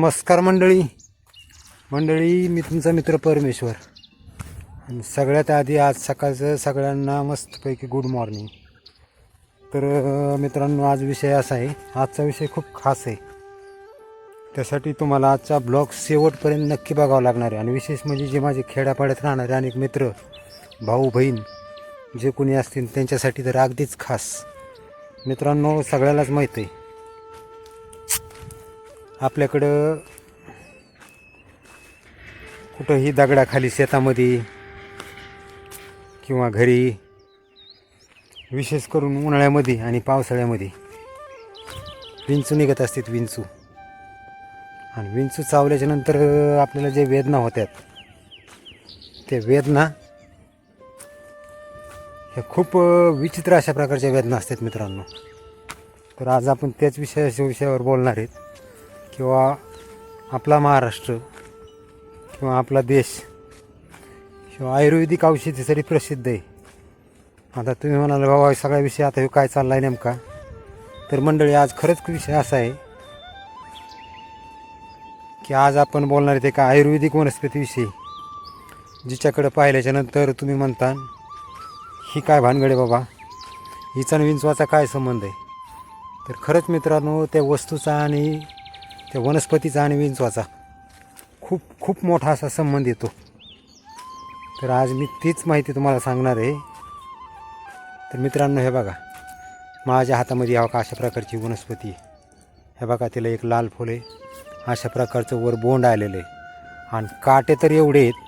नमस्कार मंडळी. मंडळी मी तुमचा मित्र परमेश्वर. आणि सगळ्यात आधी आज सकाळचं सगळ्यांना मस्तपैकी गुड मॉर्निंग तर मित्रांनो आज विषय असा आहे. आजचा विषय खूप खास आहे. त्यासाठी तुम्हाला आजचा ब्लॉग शेवटपर्यंत नक्की बघावा लागणार आहे. आणि विशेष म्हणजे जे माझे खेड्यापाड्यात राहणारे अनेक मित्र भाऊ बहीण जे कोणी असतील त्यांच्यासाठी तर अगदीच खास. मित्रांनो सगळ्यालाच माहीत आहे. आपल्याकडं कुठंही दगडाखाली शेतामध्ये किंवा घरी विशेष करून उन्हाळ्यामध्ये आणि पावसाळ्यामध्ये विंचू निघत असतात विंचू. आणि विंचू चावल्याच्या नंतर आपल्याला जे वेदना होत्यात ते वेदना ह्या खूप विचित्र अशा प्रकारच्या वेदना असतात मित्रांनो. तर आज आपण त्याच विषयाच्या विषयावर बोलणार आहेत. किंवा आपला महाराष्ट्र किंवा आपला देश किंवा आयुर्वेदिक औषधीसाठी प्रसिद्ध आहे. आता तुम्ही म्हणाल बाबा सगळा विषय आता ह्यो काय चालला आहे नेमका? तर मंडळी आज खरंच विषय असा आहे की आज आपण बोलणार आहेत एका आयुर्वेदिक वनस्पतीविषयी जिच्याकडं पाहिल्याच्या नंतर तुम्ही म्हणता ही काय भानगडे बाबा? हिचा विंचवाचा काय संबंध आहे? तर खरंच मित्रांनो त्या वस्तूचा आणि त्या वनस्पतीचा आणि विंचवाचा खूप खूप मोठा असा संबंध येतो. तर आज मी तीच माहिती तुम्हाला सांगणार आहे. तर मित्रांनो हे बघा. माझ्या हातामध्ये यावं का अशा प्रकारची वनस्पती हे बघा तिला एक लाल फुल आहे. अशा प्रकारचं वर बोंड आलेलं आहे. आणि काटे तर एवढे आहेत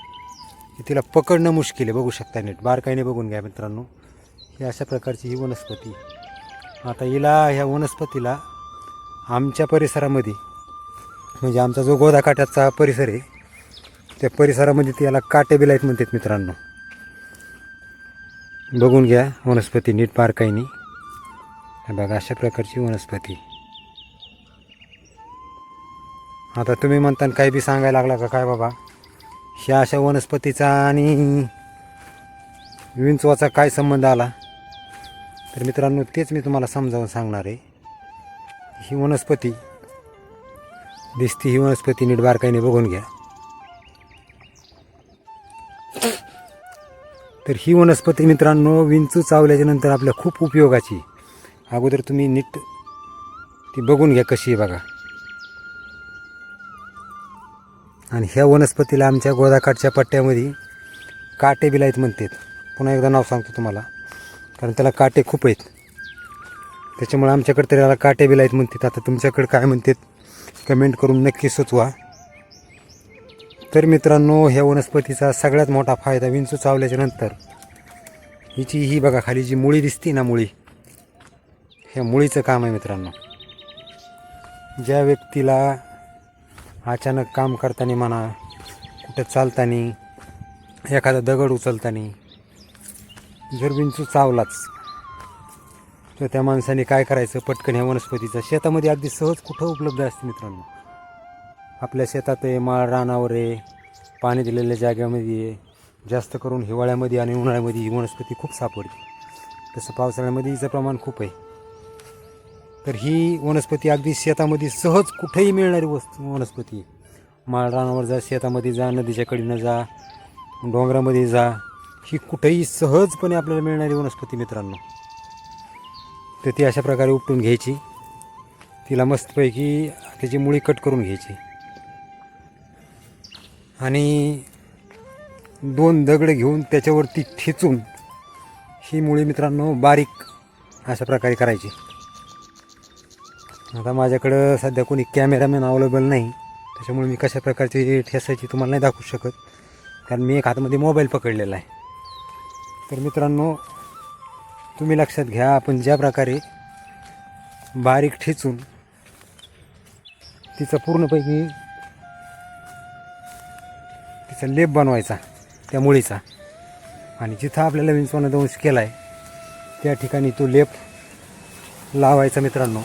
की तिला पकडणं मुश्किल आहे. बघू शकता नीट. बारकाईने बघून घ्या मित्रांनो. ही अशा प्रकारची ही वनस्पती आता हिला ह्या वनस्पतीला आमच्या परिसरामध्ये म्हणजे आमचा जो गोदाकाठाचा परिसर आहे त्या परिसरामध्ये त्याला काटे बिलाईत म्हणतात मित्रांनो. बघून घ्या वनस्पती नीट बारकाईने बघा अशा प्रकारची वनस्पती. आता तुम्ही म्हणता काही बी सांगायला लागला का काय बाबा? ह्या अशा वनस्पतीचा आणि विंचवाचा काय संबंध आला? तर मित्रांनो तेच मी तुम्हाला समजावून सांगणार आहे. ही वनस्पती दिसती ही वनस्पती नीट बारकाईने बघून घ्या. तर ही वनस्पती मित्रांनो विंचू चावल्याच्या नंतर आपल्या खूप उपयोगाची. अगोदर तुम्ही नीट ती बघून घ्या कशी आहे बघा. आणि ह्या वनस्पतीला आमच्या गोदाकाठच्या पट्ट्यामध्ये काटे बिलायत म्हणतात. पुन्हा एकदा नाव सांगतो तुम्हाला. कारण त्याला काटे खूप आहेत. त्याच्यामुळे आमच्याकडे तरी त्याला काटे बिलायत म्हणतात. आता तुमच्याकडे काय म्हणतात? कमेंट करून नक्की सुचवा. तर मित्रांनो ह्या वनस्पतीचा सगळ्यात मोठा फायदा विंचू चावल्याच्या नंतर हिची ही बघा खाली जी मुळी दिसती ना मुळी ह्या मुळीचं काम आहे मित्रांनो. ज्या व्यक्तीला अचानक काम करताना म्हणा कुठं चालताना एखादा दगड उचलताना जर विंचू चावलाच तर त्या माणसाने काय करायचं? पटकन ह्या वनस्पतीचा शेतामध्ये अगदी सहज कुठं उपलब्ध असते मित्रांनो? आपल्या शेतात आहे माळ रानावर आहे पाणी दिलेल्या जागेमध्ये आहे. जास्त करून हिवाळ्यामध्ये आणि उन्हाळ्यामध्ये ही वनस्पती खूप सापडते. तसं पावसाळ्यामध्ये हिचं प्रमाण खूप आहे. तर ही वनस्पती अगदी शेतामध्ये सहज कुठेही मिळणारी वस्तू वनस्पती माळ रानावर जा शेतामध्ये जा नदीच्या कडीनं जा डोंगरामध्ये जा ही कुठेही सहजपणे आपल्याला मिळणारी वनस्पती मित्रांनो. तर ती अशा प्रकारे उपटून घ्यायची. तिला मस्तपैकी त्याची मुळी कट करून घ्यायची. आणि दोन दगड घेऊन त्याच्यावरती ठेचून ही मुळी मित्रांनो बारीक अशा प्रकारे करायची. आता माझ्याकडं सध्या कोणी कॅमेरामॅन अवेलेबल नाही. त्याच्यामुळे मी कशा प्रकारची ठेसायची तुम्हाला नाही दाखवू शकत. कारण मी एक हातामध्ये मोबाईल पकडलेला आहे. तर मित्रांनो तुम्ही लक्षात घ्या आपण ज्या प्रकारे बारीक ठेचून तिचा पूर्णपैकी तिचा लेप बनवायचा त्या मुळीचा. आणि जिथं आपल्याला विंचवानं दंश केला आहे त्या ठिकाणी तो लेप लावायचा मित्रांनो.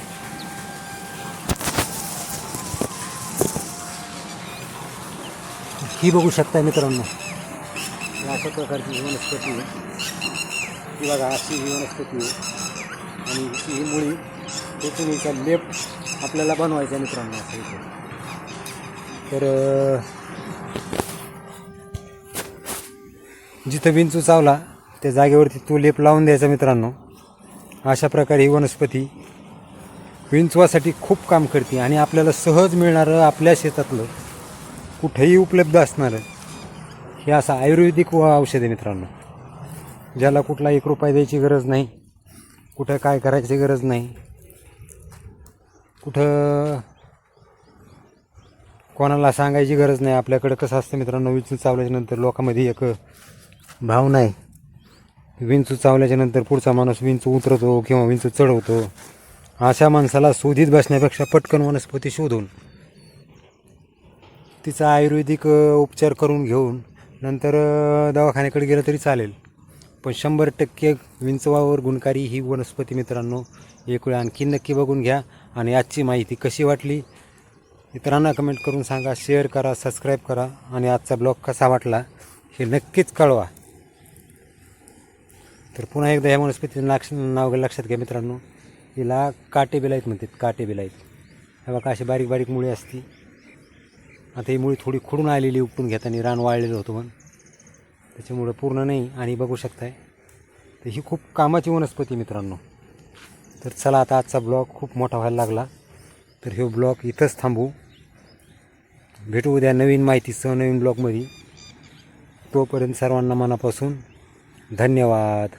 ही बघू शकता मित्रांनो. अशा प्रकारची वनस्पती आहे. ही बघा अशी ही वनस्पती आहे आणि ही मुळी तेथून हिचा लेप आपल्याला बनवायचा मित्रांनो असं इथे. तर जिथं विंचू चावला त्या जागेवरती तो लेप लावून द्यायचा मित्रांनो. अशा प्रकारे ही वनस्पती विंचवासाठी खूप काम करते आणि आपल्याला सहज मिळणारं आपल्या शेतातलं कुठेही उपलब्ध असणारं हे असं आयुर्वेदिक व औषध आहे मित्रांनो. ज्याला कुठला एक रुपया द्यायची गरज नाही कुठं काय करायची गरज नाही कुठं कोणाला सांगायची गरज नाही आपल्याकडं कसं असतं मित्रांनो विंचू चावल्याच्यानंतर लोकांमध्ये एक भावना आहे. विंचू चावल्याच्यानंतर पुढचा माणूस विंचू उतरवतो किंवा विंचू चढवतो. अशा माणसाला शोधित बसण्यापेक्षा पटकन वनस्पती शोधून तिचा आयुर्वेदिक उपचार करून घेऊन नंतर दवाखान्याकडे गेलं तरी चालेल. पण शंभर टक्के विंचवावर गुणकारी ही वनस्पती मित्रांनो. एक वेळ आणखी नक्की बघून घ्या. आणि आजची माहिती कशी वाटली? इतरांना कमेंट करून सांगा. शेअर करा सबस्क्राईब करा. आणि आजचा ब्लॉग कसा वाटला हे नक्कीच कळवा. तर पुन्हा एकदा ह्या वनस्पतीचं लाक्ष नाव लक्षात घ्या मित्रांनो. हिला काटे बिलाईत म्हणतात. काटे बिलाईत. हे बघा अशी बारीक बारीक मुळी असती. आता ही मुळी थोडी खुडून आलेली उपटून घेताना रान वाळलेलं होतं पण त्याच्यामुळं पूर्ण नाही आणि बघू शकताय. तर ही खूप कामाची वनस्पती मित्रांनो. तर चला आता आजचा ब्लॉग खूप मोठा व्हायला लागला. तर हे ब्लॉग इथंच थांबू. भेटू उद्या नवीन माहितीसह नवीन ब्लॉगमध्ये. तोपर्यंत सर्वांना मनापासून धन्यवाद.